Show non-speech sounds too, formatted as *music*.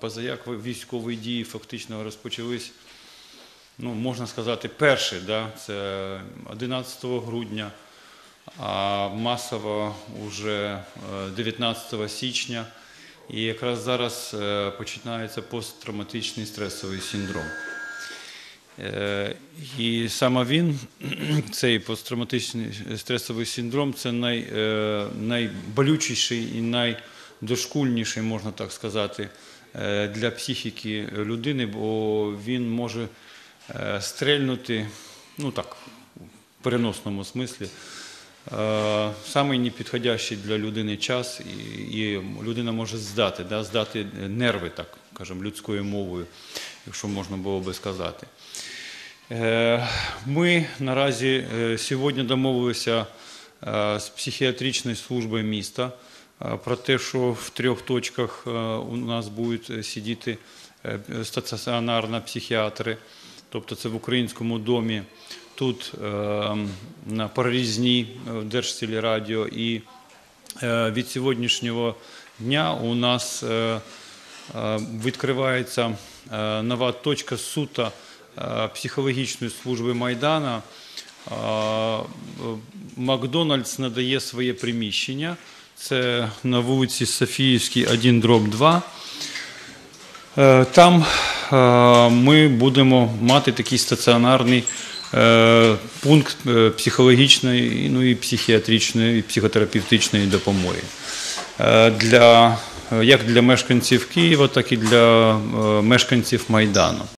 Позаяк військові дії фактично розпочались, ну, можна сказати, перші, да? це 11 грудня, а масово вже е, 19 січня. І якраз зараз е, починається посттравматичний стресовий синдром. Е, І саме він, *clears throat* цей посттравматичний стресовий синдром, це най, е, найболючіший і найдошкульніший, можна так сказати, е, для психіки людини, бо він може е, стрельнути, ну так, в переносному смислі, е, самий непідходящий для людини час, і, людина може здати, да, здати нерви, так кажемо, людською мовою, якщо можна було би сказати. Е, Ми наразі е, сьогодні домовилися е, з психіатричною службою міста е, про те, що в трьох точках е, у нас будуть сидіти е, стаціонарно психіатри, тобто це в українському домі, тут е, на прорізні в Держтелерадіо і е, від сьогоднішнього дня у нас е, е, відкривається е, нова точка сута е, психологічної служби Майдана. Е, Макдональдс надає своє приміщення. Це на вулиці Софіївській, 1 дроб 2. Е, Там е, ми будемо мати такий стаціонарний е, пункт психологічної, ну і психіатричної, і психотерапевтичної допомоги. Для, як для мешканців Києва, так і для мешканців Майдану.